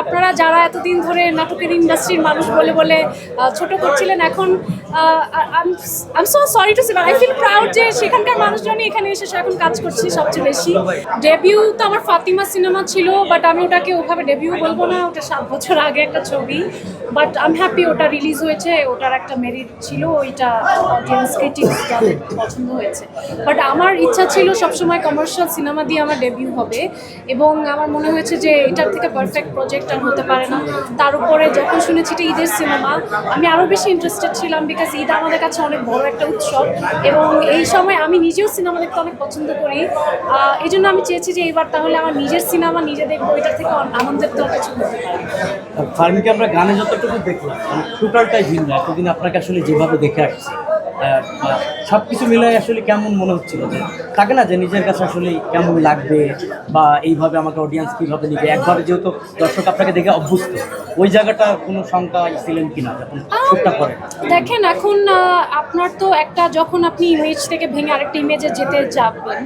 আপনারা যারা এতদিন ধরে নাটকের ইন্ডাস্ট্রির মানুষ বলে বলে ছোট করছিলেন, এখন I so sorry to say I feel proud যে সেখানকার মানুষজনই এখানে এসে এখন কাজ করছি সবচেয়ে বেশি। ডেবিউ তো আমার ফাতিমা সিনেমা ছিল বাট আমি ওটাকে ওভাবে ডেবিউ বলব না, ওটা সাত বছর আগে একটা ছবি। বাট আম হ্যাপি ওটা রিলিজ হয়েছে, ওটার একটা মেরিট ছিল, ওইটা অডিয়েন্স ক্রিটিক্স যাদের পছন্দ হয়েছে। বাট আমার ইচ্ছা ছিল সবসময় কমার্শিয়াল সিনেমা দিয়ে আমার ডেবিউ হবে, এবং আমার মনে হয়েছে যে এটার থেকে পারফেক্ট প্রজেক্ট আর হতে পারে না। তার উপরে যখন শুনেছি এটা ঈদের সিনেমা আমি আরও বেশি ইন্টারেস্টেড ছিলাম বিকজ ঈদ আমাদের কাছে অনেক বড় একটা উৎসব এবং এই সময় আমি নিজেও সিনেমা দেখতে অনেক পছন্দ করি। এই জন্য আমি চেয়েছি যে এইবার তাহলে আমার নিজের সিনেমা নিজে দেখব এটার থেকে আনন্দের তো কিছু হতে পারে। ফার্মিকে আমরা গানে যতটুকু দেখলাম টোটালটাই ভিন্ন, এতদিন আপনাকে আসলে যেভাবে দেখে আসছি। সব কিছু মিলে আসলে কেমন মনে হচ্ছিল? যে থাকে না যে নিজের কাছে আসলে কেমন লাগবে বা এইভাবে আমাকে অডিয়েন্স কীভাবে নিবে? একভাবে যেহেতু দর্শক আপনাকে দেখে অভ্যস্ত ওই জায়গাটা কোনো শঙ্কা ছিলেন কিনা? যখন শুটটা করেন দেখেন এখন আপনার তো একটা যখন আপনি ইমেজ থেকে ভেঙে আরেকটা ইমেজে যেতে যাবেন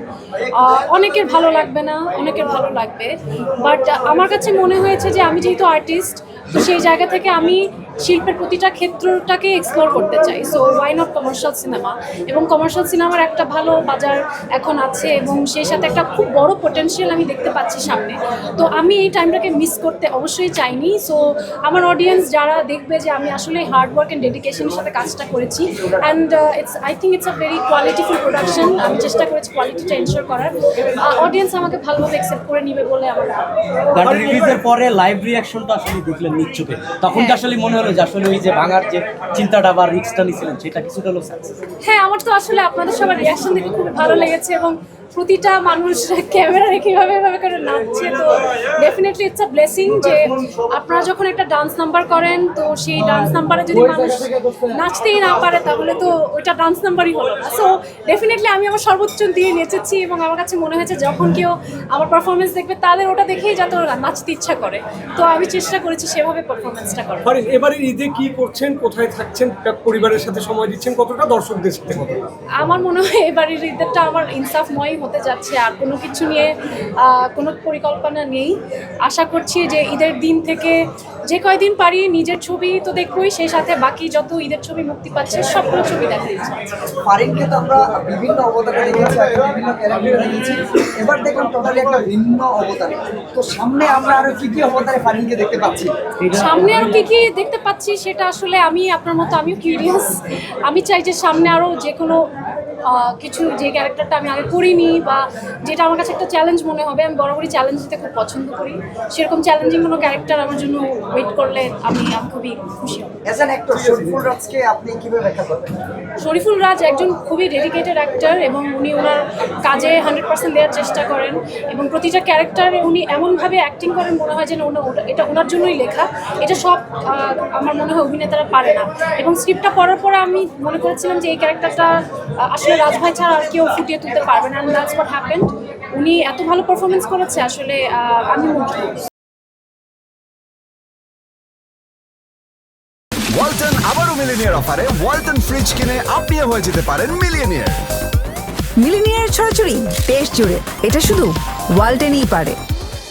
অনেকের ভালো লাগবে না অনেকের ভালো লাগবে। বাট আমার কাছে মনে হয়েছে যে আমি যেহেতু আর্টিস্ট তো সেই জায়গা থেকে আমি শিল্পের প্রতিটা ক্ষেত্রটাকে এক্সপ্লোর করতে চাই। So why not commercial cinema এবং কমার্শিয়াল সিনেমার একটা ভালো বাজার এখন আছে এবং সেই সাথে একটা খুব বড় পোটেনশিয়াল আমি দেখতে পাচ্ছি সামনে। তো আমি এই টাইমটাকে মিস করতে অবশ্যই চাইনি। সো আমার অডিয়েন্স যারা দেখবে যে আমি আসলে হার্ড ওয়ার্ক অ্যান্ড ডেডিকেশনের সাথে কাজটা করেছি and it's I think it's a very qualityful production আমি চেষ্টা করেছি কোয়ালিটিটা এনশোর করার। অডিয়েন্স আমাকে ভালোভাবে অ্যাকসেপ্ট করে নিবে বলে আমার পরে লাইভ রিয়াকশনটা আসলে দেখলেন নিচ্ছুকে। তখন যে আসলে মনে হলো যে আসলে ওই যে ভাঙার যে চিন্তাটা বা রিক্সটা নিয়েছিলেন সেটা কিছুটা হলো সাকসেস হ্যাঁ আমার তো আসলে আপনাদের সবার রিয়াকশন দেখে খুব ভালো লেগেছে এবং প্রতিটা মানুষ ক্যামেরা রেখে এভাবে করে নাচছে তো ডেফিনেটলি ইটস আ ব্লেসিং যে আপনারা যখন একটা ডান্স নাম্বার করেন তো সেই ডান্স নাম্বারে যদি মানুষ নাচতেই না পারে তাহলে তো ওইটা ডান্স নাম্বারই হলো না। সো ডেফিনেটলি আমি আমার সর্বোচ্চ দিয়ে নেচেছি এবং আমার কাছে মনে হয়েছে যখন কেউ আমার পারফরমেন্স দেখবে তাদের ওটা দেখেই যাতে ওরা নাচতে ইচ্ছা করে। তো আমি চেষ্টা করেছি সেভাবে পারফরমেন্সটা করার। এবারে ঈদে কি করছেন কোথায় থাকছেন পরিবারের সাথে সময় দিচ্ছেন কতটা দর্শকদের সাথে? কতটা আমার মনে হয় এবারের ঈদেরটা আমার ইনসাফময় হতে যাচ্ছে আর কোনো কিছু নিয়ে কোনো পরিকল্পনা নেই। আশা করছি যে ঈদের দিন থেকে যে কয়দিন পারি নিজের ছবি তো দেখবই সেই সাথে বাকি যত ঈদের ছবি মুক্তি পাচ্ছে সবগুলো ছবি আছে। তো আমরা বিভিন্ন অবতারে দেখেছি বিভিন্ন ক্যারেক্টার দেখেছি এবার দেখলাম টোটালি একটা ভিন্ন অবতারে। তো সামনে আমরা আরও কি কি অবতারে দেখতে পাচ্ছি? সামনে আরও কি কি দেখতে পাচ্ছি সেটা আসলে আমি আপনার মতো আমিও কিউরিয়াস আমি চাই যে সামনে আরও যে কোনো কিছু যে ক্যারেক্টারটা আমি আগে করিনি বা যেটা আমার কাছে একটা চ্যালেঞ্জ মনে হবে আমি বরাবরই চ্যালেঞ্জ দিতে খুব পছন্দ করি। সেরকম চ্যালেঞ্জিং কোনো ক্যারেক্টার আমার জন্য ওয়েট করলে আমি আমি খুবই খুশি হব। অ্যাজ অ্যান অ্যাক্টর শরীফুল রাজকে আপনি কীভাবে ব্যাখ্যা করবেন? শরীফুল রাজ একজন খুবই ডেডিকেটেড অ্যাক্টর এবং উনি ওনার কাজে হান্ড্রেড পার্সেন্ট দেওয়ার চেষ্টা করেন এবং প্রতিটা ক্যারেক্টারে উনি এমনভাবে অ্যাক্টিং করেন মনে হয় যেন এটা ওনার জন্যই লেখা। এটা সব আমার মনে হয় অভিনেতারা পারে না। এবং স্ক্রিপ্টটা পড়ার পরে আমি মনে করেছিলাম যে এই ক্যারেক্টারটা আসলে রাজভাই ছাড়া আর কেউ ফুটিয়ে তুলতে পারবে না দ্যাটস হোয়াট হ্যাপেন্ড উনি এত ভালো পারফরমেন্স করেছে আসলে আমি মুগ্ধ। ওয়ালটন আবারও মিলিনিয়ার অফারে ওয়ালটন ফ্রিজ কিনে আপনিও হয়ে যেতে পারেন মিলিয়নিয়ার মিলিনিয়ার ছড়াছড়ি দেশ জুড়ে। এটা শুধু ওয়ালটেনই পারে।